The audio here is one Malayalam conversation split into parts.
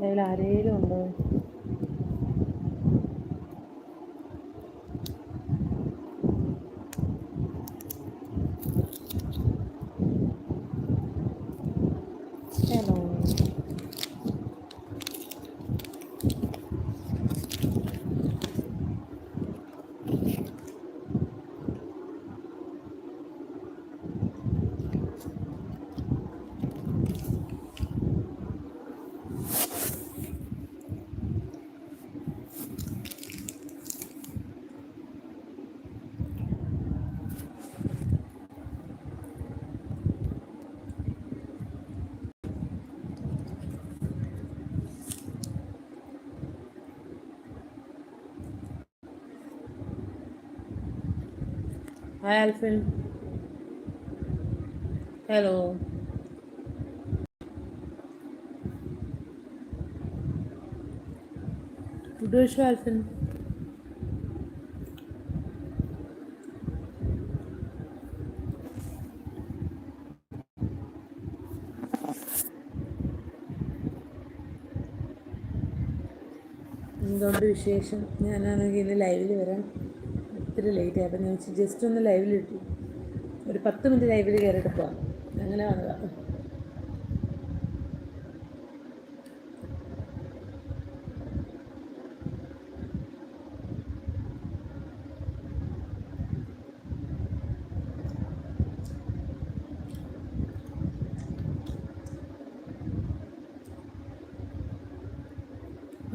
ലൈവിൽ ആരേലും ഉണ്ടോ hello hi Alfin hello Today, show Alfin എന്തുകൊണ്ട് വിശേഷം? ഞാനാണെങ്കിൽ ലൈവിൽ വരാൻ ഒത്തിരി ലേറ്റ് ആയി. അപ്പം ഞാൻ ജസ്റ്റ് ഒന്ന് ലൈവിൽ ഇട്ടു. ഒരു പത്ത് മിനിറ്റ് ലൈവിൽ കയറിയിട്ട് പോവാം. അങ്ങനെ വന്നതാണ്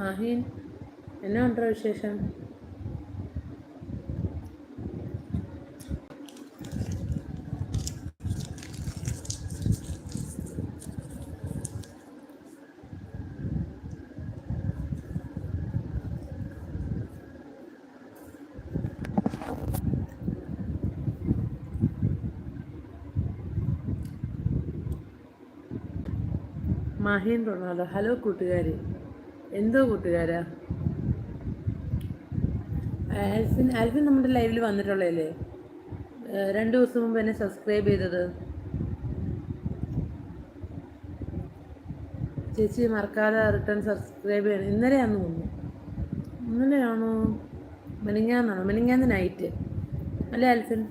ആഹീൻ എന്നാ ഉണ്ടോ വിശേഷം? മഹീൻ റൊണാൾഡോ ഹലോ കൂട്ടുകാരി. എന്തോ കൂട്ടുകാരാ? ആൽഫിൻ ആൽഫിൻ നമ്മുടെ ലൈവിൽ വന്നിട്ടുള്ളതല്ലേ? രണ്ട് ദിവസം മുമ്പ് എന്നെ സബ്സ്ക്രൈബ് ചെയ്തത്. ചേച്ചി മറക്കാതെ റിട്ടേൺ സബ്സ്ക്രൈബ് ചെയ്യണം. ഇന്നലെയാണെന്ന് തോന്നുന്നു. ഇന്നലെയാണോ? മെനിങ്ങാന്നാണോ? മെനിങ്ങാന്ന് നൈറ്റ്. അല്ലേ ആൽഫിൻ?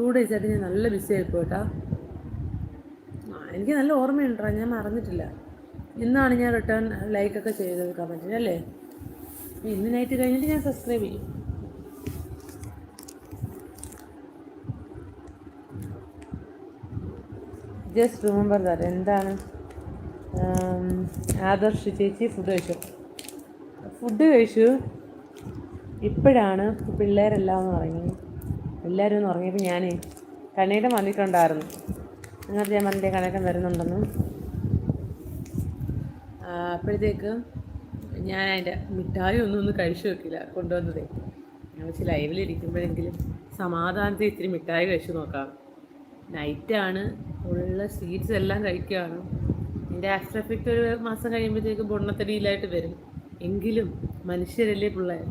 ടു ഡേയ്സ് ആയിട്ട് ഞാൻ നല്ല ബിസി ആയി കേട്ടാ ആ, എനിക്ക് നല്ല ഓർമ്മയുണ്ടോ ഞാൻ മറന്നിട്ടില്ല. ഇന്നാണ് ഞാൻ റിട്ടേൺ ലൈക്കൊക്കെ ചെയ്തത് കമന്റിന് അല്ലേ? ഇന്ന് നൈറ്റ് കഴിഞ്ഞിട്ട് ഞാൻ സബ്സ്ക്രൈബ് ചെയ്യും. ജസ്റ്റ് റിമെമ്പർ ദാറ്റ് എന്താണ്? ആദർശ് ചേച്ചി ഫുഡ് കഴിച്ചു. ഫുഡ് കഴിച്ചു. ഇപ്പോഴാണ് പിള്ളേരെല്ലാം ഉറങ്ങി. എല്ലാവരും ഒന്ന് ഉറങ്ങിയപ്പോൾ ഞാൻ കണ്ണീട്ടം വന്നിട്ടുണ്ടായിരുന്നു അങ്ങനത്തെ ഞാൻ പറഞ്ഞിട്ട് കണക്കം വരുന്നുണ്ടെന്ന്. അപ്പോഴത്തേക്ക് ഞാൻ അതിന്റെ മിഠായി ഒന്നും ഒന്ന് കഴിച്ചു വെക്കില്ല കൊണ്ടുവന്നതേ. ഞാൻ വെച്ച് ലൈവിലിരിക്കുമ്പോഴെങ്കിലും സമാധാനത്തിൽ ഇത്തിരി മിഠായി കഴിച്ചു നോക്കാം നൈറ്റാണ് ഉള്ള സ്വീറ്റ്സ് എല്ലാം കഴിക്കുകയാണ് എന്റെ ആഫ്റ്റർ എഫക്റ്റ് ഒരു മാസം കഴിയുമ്പോഴത്തേക്ക് പൊണ്ണത്തടിയിലായിട്ട് വരും. എങ്കിലും മനുഷ്യരല്ലേ പിള്ളേർ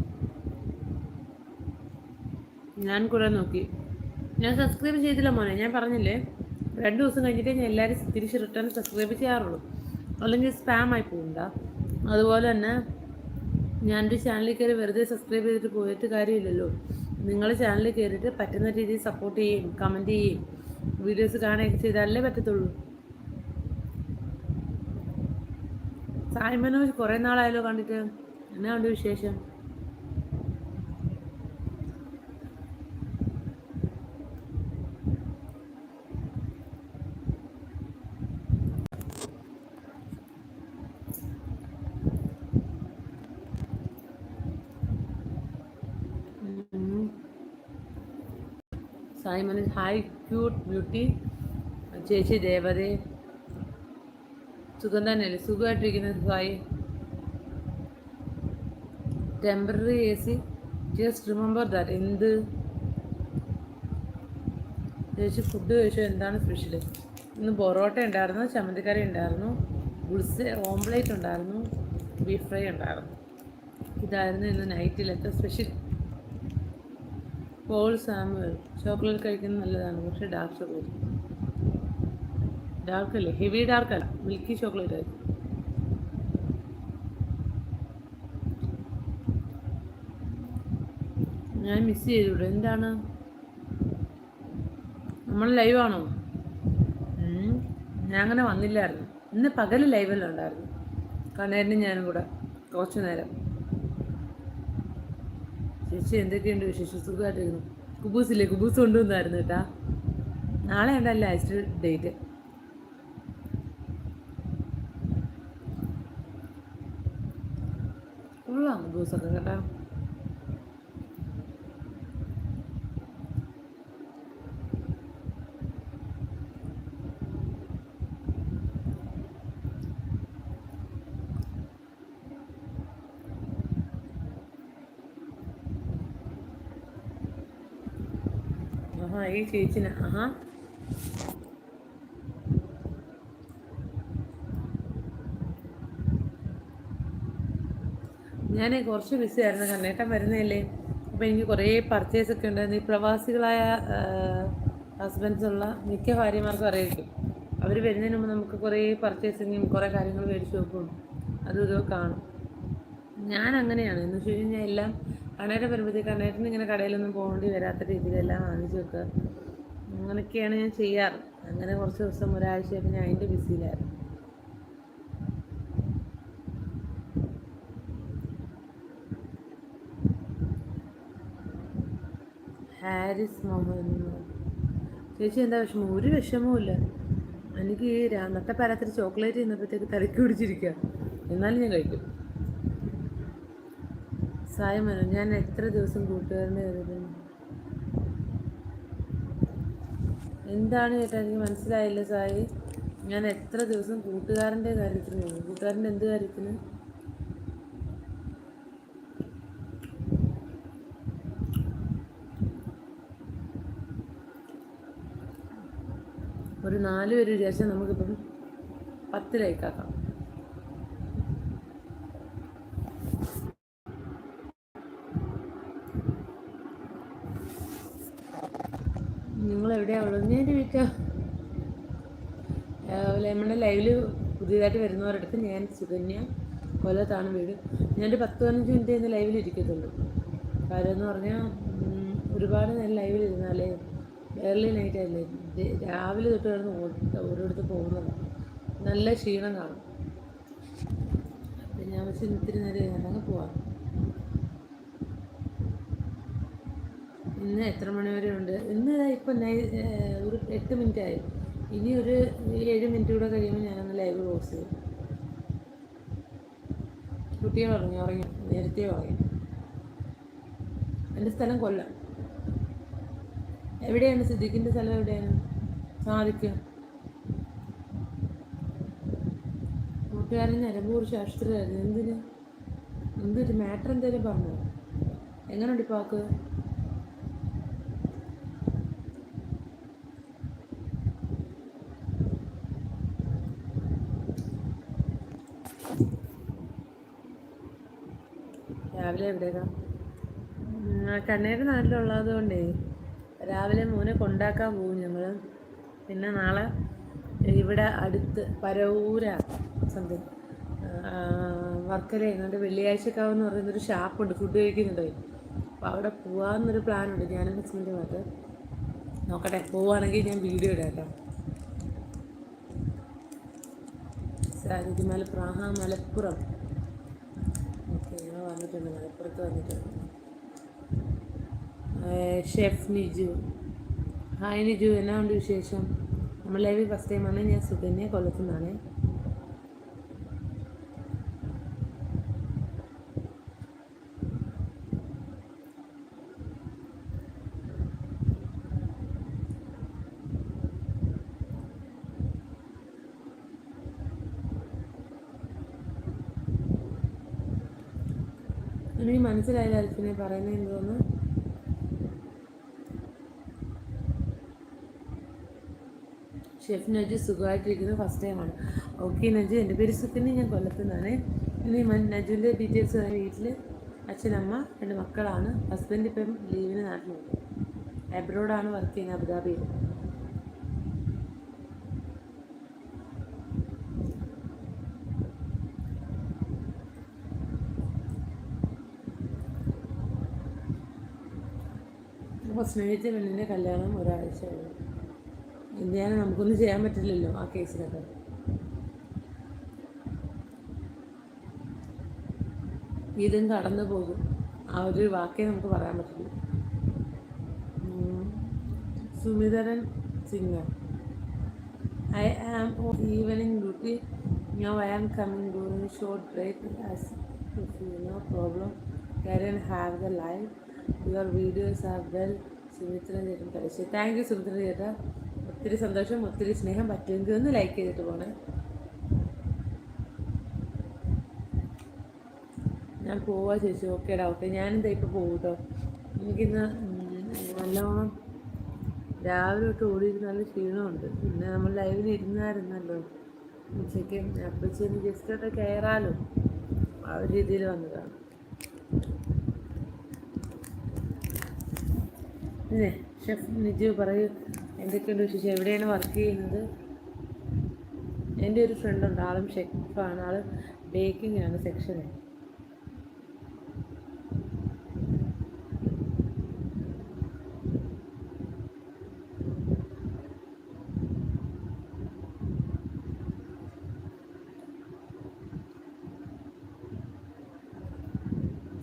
ഞാൻ കുറേ നോക്കി. ഞാൻ സബ്സ്ക്രൈബ് ചെയ്തില്ല മോനെ. ഞാൻ പറഞ്ഞില്ലേ രണ്ട് ദിവസം കഴിഞ്ഞിട്ട് ഞാൻ എല്ലാവരും തിരിച്ച് റിട്ടേൺ സബ്സ്ക്രൈബ് ചെയ്യാറുള്ളൂ. അല്ലെങ്കിൽ സ്പാം ആയി പോകണ്ട അതുപോലെ തന്നെ ഞാൻ ഒരു ചാനലിൽ കയറി വെറുതെ സബ്സ്ക്രൈബ് ചെയ്തിട്ട് പോയിട്ട് കാര്യമില്ലല്ലോ. നിങ്ങൾ ചാനലിൽ കയറിയിട്ട് പറ്റുന്ന രീതിയിൽ സപ്പോർട്ട് ചെയ്യുകയും കമന്റ് ചെയ്യുകയും വീഡിയോസ് കാണുകയൊക്കെ ചെയ്താലേ പറ്റത്തുള്ളൂ. സായി കുറേ നാളായല്ലോ കണ്ടിട്ട്. എന്നാ ഉണ്ട് വിശേഷം? സായി ഹായ് ക്യൂട്ട് ബ്യൂട്ടി ചേച്ചി ദേവതേ. സുഖം തന്നെയല്ലേ സുഖമായിട്ടിരിക്കുന്നത് Sai temporary A C just remember that എന്ത്? ചേച്ചി ഫുഡ് കഴിച്ചോ? എന്താണ് സ്പെഷ്യൽ ഇന്ന് പൊറോട്ട ഉണ്ടായിരുന്നു ചമ്മന്തിക്കറി ഉണ്ടായിരുന്നു ഗുൾസ് ഓംപ്ലേറ്റ് ഉണ്ടായിരുന്നു ബീഫ് ഫ്രൈ ഉണ്ടായിരുന്നു. ഇതായിരുന്നു ഇന്ന് നൈറ്റിലത്തെ സ്പെഷ്യൽ പോൾ സാമുവൽ ചോക്ലേറ്റ് കഴിക്കുന്നത് നല്ലതാണ് പക്ഷെ ഡാർക്ക് ചോക്ലേറ്റ് ഡാർക്ക് അല്ലേ? ഹെവി ഡാർക്ക് അല്ല. മിൽക്കി ചോക്ലേറ്റ് ആയിരുന്നു ഞാൻ മിസ് ചെയ്തു ഇവിടെ എന്താണ് നമ്മൾ ലൈവാണോ ഞാൻ അങ്ങനെ വന്നില്ലായിരുന്നു. ഇന്ന് പകൽ ലൈവിലുണ്ടായിരുന്നു കണ്ണേരനും ഞാനും കൂടെ കുറച്ചു നേരം. ചേച്ചി എന്തൊക്കെയുണ്ട് വിശേഷം? സുഖമായിട്ടിരിക്കുന്നു. കുബൂസില്ലേ? കുബൂസ് കൊണ്ടുവന്നായിരുന്നു കേട്ടാ. നാളെ ഉണ്ടല്ലോ ലാസ്റ്റ് ഡേറ്റ്? ആഹാ ഈ ചേച്ചിന്. ആഹാ. ഞാൻ കുറച്ച് ബിസി ആയിരുന്നു കണ്ണേട്ടൻ വരുന്നതല്ലേ. അപ്പോൾ എനിക്ക് കുറേ പർച്ചേസ് ഒക്കെ ഉണ്ടായിരുന്നു. ഈ പ്രവാസികളായ ഹസ്ബൻഡ്സുള്ള മിക്ക ഭാര്യമാർക്കും അറിയിക്കും അവർ വരുന്നതിന് മുമ്പ് നമുക്ക് കുറേ പർച്ചേസിങ്ങും കുറേ കാര്യങ്ങൾ മേടിച്ച് നോക്കും അതും ഇതൊക്കെ കാണും. ഞാൻ അങ്ങനെയാണ് എന്ന് വെച്ച് കഴിഞ്ഞാൽ എല്ലാം കണ്ണേട്ടൻ വരുമ്പോഴത്തേക്ക് കണ്ണേട്ടൻ ഇങ്ങനെ കടയിലൊന്നും പോകേണ്ടി വരാത്ത രീതിയിലെല്ലാം വാങ്ങിച്ചു വെക്കുക. അങ്ങനെയൊക്കെയാണ് ഞാൻ ചെയ്യാറ്. അങ്ങനെ കുറച്ച് ദിവസം ഒരാഴ്ചയൊക്കെ ഞാൻ അതിന്റെ ബിസിയിലായിരുന്നു. ഹാരിസ് മുഹമ്മദ് ചേച്ചി എന്താ വിഷമം? ഒരു വിഷമവുമില്ല എനിക്ക് ഈ അന്നത്തെ ചോക്ലേറ്റ് തിന്നപ്പോഴത്തേക്ക് തിരക്കി പിടിച്ചിരിക്കുക എന്നാലും ഞാൻ കഴിക്കും. സായമനോ ഞാൻ എത്ര ദിവസം കൂട്ടുകാരനെ കരുതുന്നു. എന്താണ് ചേട്ടാ എനിക്ക് മനസ്സിലായില്ല സായി? ഞാൻ എത്ര ദിവസം കൂട്ടുകാരന്റെ കാര്യത്തിന് കൂട്ടുകാരന്റെ എന്ത് കാര്യത്തിന്? ഒരു നാല് പേര് വിചാരിച്ചാൽ നമുക്കിപ്പം പത്ത് ലൈക്കാക്കാം നിങ്ങൾ എവിടെയാണ് ഉള്ളത് ഞാൻ വീട്ടാ നമ്മുടെ ലൈവിൽ പുതിയതായിട്ട് വരുന്നവരടുത്ത് ഞാൻ സുകന്യ കൊല്ലത്താണ് വീട്. ഞാനൊരു പത്ത് പതിനഞ്ച് മിനിറ്റ് ഇന്ന് ലൈവിൽ ഇരിക്കത്തുള്ളൂ. കാര്യം എന്ന് പറഞ്ഞാൽ ഒരുപാട് നേരം ലൈവിൽ ഇരുന്നാലേ ഏർലി നൈറ്റ് അല്ലേ? രാവിലെ തൊട്ട് കിടന്ന് ഓരോരുത്തർ പോകുന്നത്. നല്ല ക്ഷീണം കാണും. ഞാൻ വെച്ച് ഇത്തിരി നേരം അങ്ങ് പോവാം. ഇന്ന് എത്ര മണി വരെ ഉണ്ട് ഇന്ന് ഇപ്പം നൈ ഒരു എട്ട് മിനിറ്റ് ആയി ഇനി ഒരു ഏഴ് മിനിറ്റ് കൂടെ കഴിയുമ്പോൾ ഞാനൊന്ന് ലൈവ് ക്ലോസ് ചെയ്യും. കുട്ടികൾ ഉറങ്ങി ഉറങ്ങി. നേരത്തെ ഉറങ്ങി. എന്റെ സ്ഥലം കൊല്ലം. എവിടെയാണ്? സിദ്ദിഖിന്റെ സ്ഥലം എവിടെയാണ്? സാധിക്കും കൂട്ടുകാരൻ നിലമ്പൂർ ശാസ്ത്രമായിരുന്നു എന്തിന്? എന്തൊരു മാറ്റർ എന്തെങ്കിലും പറഞ്ഞു. എങ്ങനെയുണ്ട് പാക്ക് രാവിലെ എവിടെയാ കണ്ണേര് നാട്ടിലുള്ളത് കൊണ്ടേ രാവിലെ മോനെ കൊണ്ടാക്കാൻ പോകും ഞങ്ങൾ പിന്നെ നാളെ ഇവിടെ അടുത്ത് പരവൂര സംതിങ് വർക്കല എങ്ങാണ്ട് വെള്ളിയാഴ്ചക്കാവ് എന്ന് പറയുന്നൊരു ഷാപ്പുണ്ട് ഫുഡ് കഴിക്കുന്നുണ്ട്. അപ്പോൾ അവിടെ പോകാമെന്നൊരു പ്ലാനുണ്ട് ഞാനും ഹസ്ബൻഡുമായിട്ട് നോക്കട്ടെ പോവുകയാണെങ്കിൽ ഞാൻ വീഡിയോ ഇടാം കേട്ടോ. സാരിക്ക് മലപ്പുറം ആഹാ മലപ്പുറം. ഓക്കെ വന്നിട്ടുണ്ട് മലപ്പുറത്ത് വന്നിട്ടുണ്ട്. ഷെഫ് നിജു. ഹായ് നിജു എന്നാ ഉണ്ട് വിശേഷം? നമ്മൾ ലൈവ് ഫസ്റ്റ് ടൈമാണ് ഞാൻ സുകന്യ കൊല്ലത്തുനിന്നാണ് എനിക്ക് മനസ്സിലായില്ല അൽഫിനെ പറയുന്നത് എന്തോന്ന് ഷെഫ് നജു സുഖമായിട്ടിരിക്കുന്നത് ഫസ്റ്റ് ടൈമാണ് ഓക്കെ നജു എന്റെ പേര് സുഖിനി ഞാൻ കൊല്ലത്തുനിന്നാണ്. ഇനി നജുവിന്റെ ഡീറ്റെയിൽസ് വീട്ടിൽ അച്ഛനമ്മ രണ്ട് മക്കളാണ്. ഹസ്ബൻഡ് ഇപ്പം ലീവിന് നാട്ടിലുണ്ട്. അബ്രോഡാണ് വർക്ക് ചെയ്യുന്നത് അബുദാബിയിൽ അപ്പോൾ സ്നേഹിച്ച പെണ്ണിന്റെ കല്യാണം ഒരാഴ്ച ഉള്ളു എന്ത് നമുക്കൊന്നും ചെയ്യാൻ പറ്റില്ലല്ലോ ആ കേസിലൊക്കെ. ഇതും കടന്നു പോകും. ആ ഒരു വാക്കേ നമുക്ക് പറയാൻ പറ്റില്ല. Sumitran singer I am evening duty no I am coming during short break as you know problem can have the live your videos are well Sumitra ചേട്ടൻ കളിച്ചു താങ്ക് യു സുമിത്ര ചേട്ടാ. ഒത്തിരി സന്തോഷം ഒത്തിരി സ്നേഹം. പറ്റുമെങ്കിൽ ഒന്ന് ലൈക്ക് ചെയ്തിട്ട് പോണേ. ഞാൻ പോവാ ചേച്ചി. ഓക്കേടാ ഓക്കെ ഞാനെന്താ ഇപ്പോൾ പോകും കേട്ടോ എനിക്കിന്ന് നല്ലോണം രാവിലെ തൊട്ട് ഓടിയിരുന്ന് നല്ല ക്ഷീണമുണ്ട്. പിന്നെ നമ്മൾ ലൈവിന് ഇരുന്നായിരുന്നല്ലോ. ഉച്ചയ്ക്ക് അപ്പോൾ ജസ്റ്റ് ഒക്കെ കയറാലോ. ആ ഒരു രീതിയിൽ വന്നതാണ്. പിന്നെ ഷെഫ് നിജു പറയൂ എന്തൊക്കെയുണ്ട് വിശേഷം? എവിടെയാണ് വർക്ക് ചെയ്യുന്നത്? എന്റെ ഒരു ഫ്രണ്ടുണ്ട് ആളും ഷെഫാണ് ആൾ ബേക്കിംഗ് ആണ് സെക്ഷനിൽ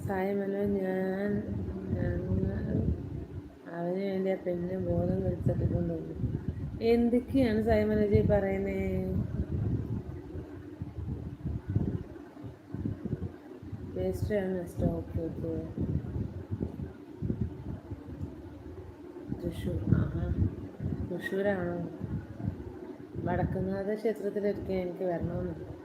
സായമല്ലോ ഞാൻ വേണ്ടി ആ പെണ്ണിനെ ബോധം കെടുത്തിട്ടുണ്ടെന്ന്. എന്തൊക്കെയാണ് സൈമനജി പറയുന്നേ? വേസ്റ്റാണ് സ്റ്റോക്ക് തൃശ്ശൂർ. ആഹാ തൃശ്ശൂരാണോ? വടക്കുന്നാഥ ക്ഷേത്രത്തിലൊരിക്കൽ എനിക്ക് വരണമെന്നുണ്ട്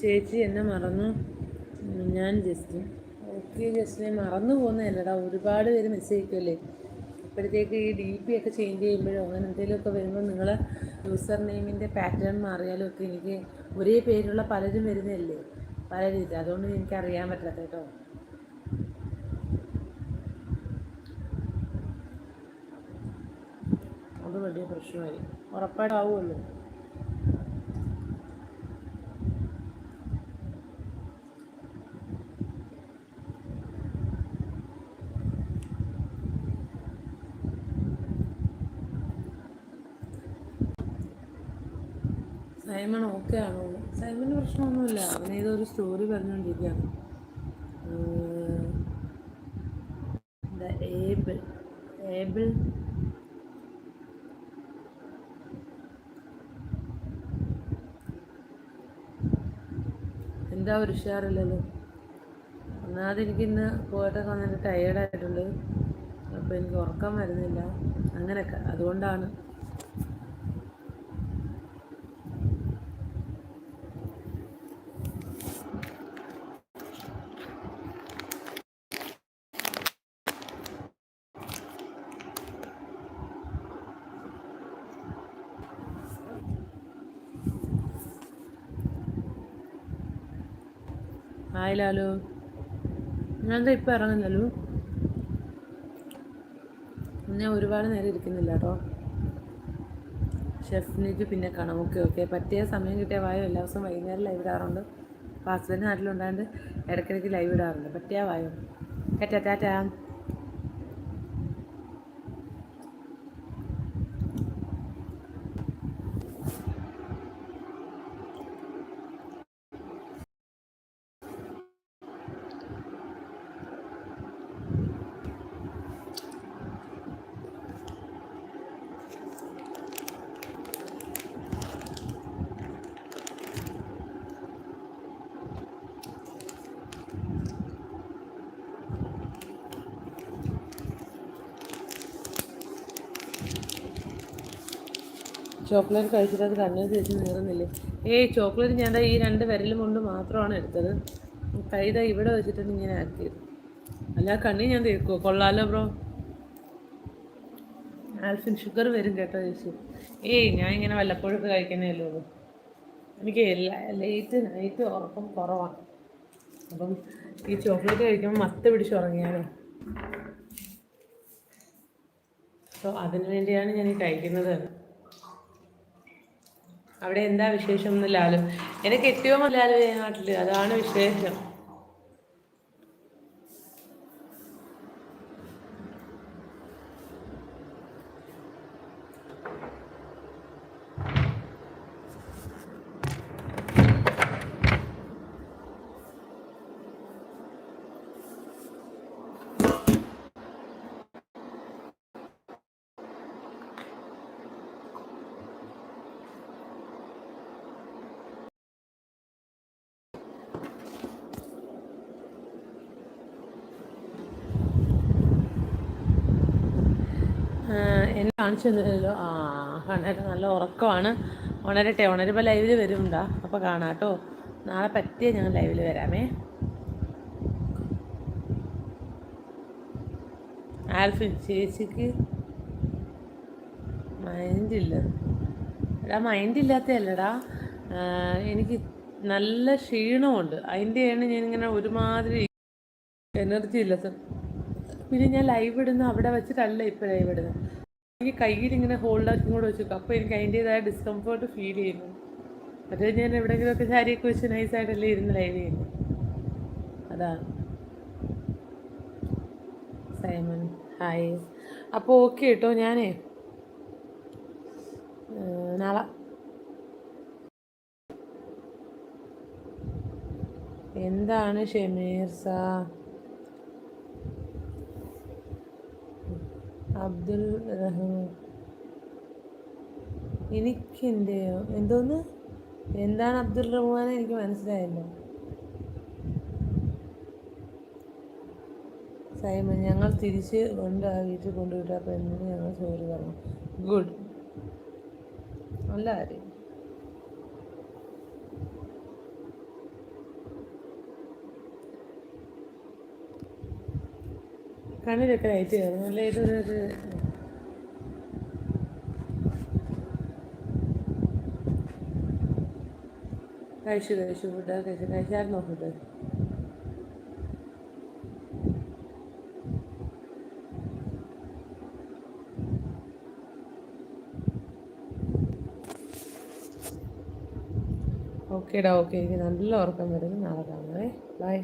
ചേച്ചി എന്നെ മറന്നു. ഞാൻ ജസ്റ്റ്. ഓക്കെ ജസ്റ്റിനെ മറന്നു പോകുന്നതല്ലടാ. ഒരുപാട് പേര് മെസ്സേജ് അയക്കുമല്ലേ അപ്പോഴത്തേക്ക് ഈ ഡി പി ഒക്കെ ചേഞ്ച് ചെയ്യുമ്പോഴോ അങ്ങനെ എന്തെങ്കിലുമൊക്കെ വരുമ്പോൾ നിങ്ങൾ യൂസർ നെയിമിന്റെ പാറ്റേൺ മാറിയാലും ഒക്കെ എനിക്ക് ഒരേ പേരുള്ള പലരും വരുന്നതല്ലേ? പല രീതി. അതുകൊണ്ട് എനിക്ക് അറിയാൻ പറ്റാത്ത കേട്ടോ. അത് വലിയ പ്രശ്നമായി ഉറപ്പായിട്ടാവുമല്ലോ സൈമൺ ഓക്കെ ആണോ? സൈമന് പ്രശ്നമൊന്നുമില്ല. അവൻ ഏതോ ഒരു സ്റ്റോറി പറഞ്ഞുകൊണ്ടിരിക്കുകയാണ് ദ ഏബിൾ ഏബിൾ. എന്താ ഒരു ഉഷാറില്ലല്ലോ. ഒന്നാമത് എനിക്കിന്ന് പോയിട്ടൊക്കെ വന്നിട്ട് ടയേർഡായിട്ടുണ്ട് അപ്പോൾ എനിക്ക് ഉറക്കം വരുന്നില്ല. അങ്ങനെയൊക്കെ. അതുകൊണ്ടാണ് ഹായ് ലാലു ഞാനെന്താ ഇപ്പം ഇറങ്ങുന്നല്ലോ ഞാൻ ഒരുപാട് നേരം ഇരിക്കുന്നില്ല കേട്ടോ. ഷെഫിനേക്ക് പിന്നെ കാണാം ഓക്കെ. ഓക്കെ പറ്റിയ സമയം കിട്ടിയ വായോ? എല്ലാ ദിവസവും വൈകുന്നേരം ലൈവ് ഇടാറുണ്ട്. അപ്പോൾ ഹസ്ബൻഡ് നാട്ടിലുണ്ടാണ്ട് ഇടയ്ക്കിടയ്ക്ക് ലൈവ് ഇടാറുണ്ട്. പറ്റിയ വായോ? ടാറ്റാ ടാറ്റാ. ചോക്ലേറ്റ് കഴിച്ചിട്ട് അത് കണ്ണിൽ തേച്ച് നീറുന്നില്ലേ? ഏയ് ചോക്ലേറ്റ് ഞാൻ ഈ രണ്ട് വിരലും കൊണ്ട് മാത്രമാണ് എടുത്തത്. കൈത ഇവിടെ വെച്ചിട്ടാണ് ഇങ്ങനെ ആക്കിയത് അല്ല കണ്ണി ഞാൻ തേക്കുമോ കൊള്ളാലോ ബ്രോ. ആൽഫിൻ ഷുഗർ വരും കേട്ടോ ചേച്ചി. ഏയ് ഞാൻ ഇങ്ങനെ വല്ലപ്പോഴും കഴിക്കുന്നേ ഉള്ളൂ. എനിക്ക് എല്ലാ ലേറ്റ് നൈറ്റ് ഉറക്കം കുറവാണ് അപ്പം ഈ ചോക്ലേറ്റ് കഴിക്കുമ്പോൾ മത്ത് പിടിച്ച് ഉറങ്ങിയാലോ? സോ അതിനു വേണ്ടിയാണ് ഞാൻ ഈ കഴിക്കുന്നത്. അവിടെ എന്താ വിശേഷം എന്ന് ലാലു. എനിക്ക് ഏറ്റവും ലാലു നാട്ടിൽ അതാണ് വിശേഷം. എന്നെ കാണിച്ചു തന്നില്ലല്ലോ ആ കണ്ണേട്ട നല്ല ഉറക്കമാണ്. ഉണരട്ടെ ഉണരുമ്പോൾ ലൈവിൽ വരുന്നുണ്ടാ അപ്പോൾ കാണാം കേട്ടോ നാളെ പറ്റിയ ഞാൻ ലൈവിൽ വരാമേ. ആൽഫിൻ ചേച്ചിക്ക് മൈൻഡില്ല എടാ മൈൻഡ് ഇല്ലാത്തതല്ലടാ എനിക്ക് നല്ല ക്ഷീണമുണ്ട്. അයින්ടെയാണ് ഞാൻ ഇങ്ങനെ ഒരുമാതിരി എനർജി ഇല്ലാത്ത പിന്നെ ഞാൻ ലൈവ് ഇടുന്ന അവിടെ വെച്ചിട്ടല്ല ഇപ്പോൾ ലൈവ് ഇടുന്നത് എനിക്ക് കയ്യിൽ ഇങ്ങനെ ഹോൾഡാക്കി കൂടെ വെച്ചു അപ്പോൾ എനിക്ക് അതിന്റെതായ ഡിസ്കംഫേർട്ട് ഫീൽ ചെയ്യുന്നു. മറ്റേ ഞാൻ എവിടെയെങ്കിലുമൊക്കെ സാരിയൊക്കെ വെച്ച് നൈസായിട്ടല്ലേ ഇരുന്ന് ലൈവ് ചെയ്യുന്നു. അതാണ്. സൈമൺ ഹായ് അപ്പോൾ ഓക്കെ കേട്ടോ ഞാനേ. നാളെ. എന്താണ് ഷമീർ സാ? അബ്ദുൽ റഹ്മാൻ. എനിക്കെന്റെയോ എന്തോന്ന്? എന്താണ് അബ്ദുൽ റഹ്മാൻ എനിക്ക് മനസ്സിലായില്ല. സൈമൻ ഞങ്ങൾ തിരിച്ച് കൊണ്ട് ആ വീട്ടിൽ കൊണ്ടുവിട്ട. പെണ്ണിന് ഞങ്ങൾ സോറി പറഞ്ഞു ഗുഡ്. നല്ല കാര്യം. കണ്ണിലൊക്കെ ലൈറ്റ് കയറും നല്ല ഇതൊരു കഴിച്ചു കഴിച്ചു. ഫുഡ് കഴിച്ചു. കഴിച്ചായിരുന്നോ ഫുഡ് ഓക്കേടാ ഓക്കെ എനിക്ക് നല്ല ഉറക്കം വരുന്നു. നാളെ കാണാമേ ബൈ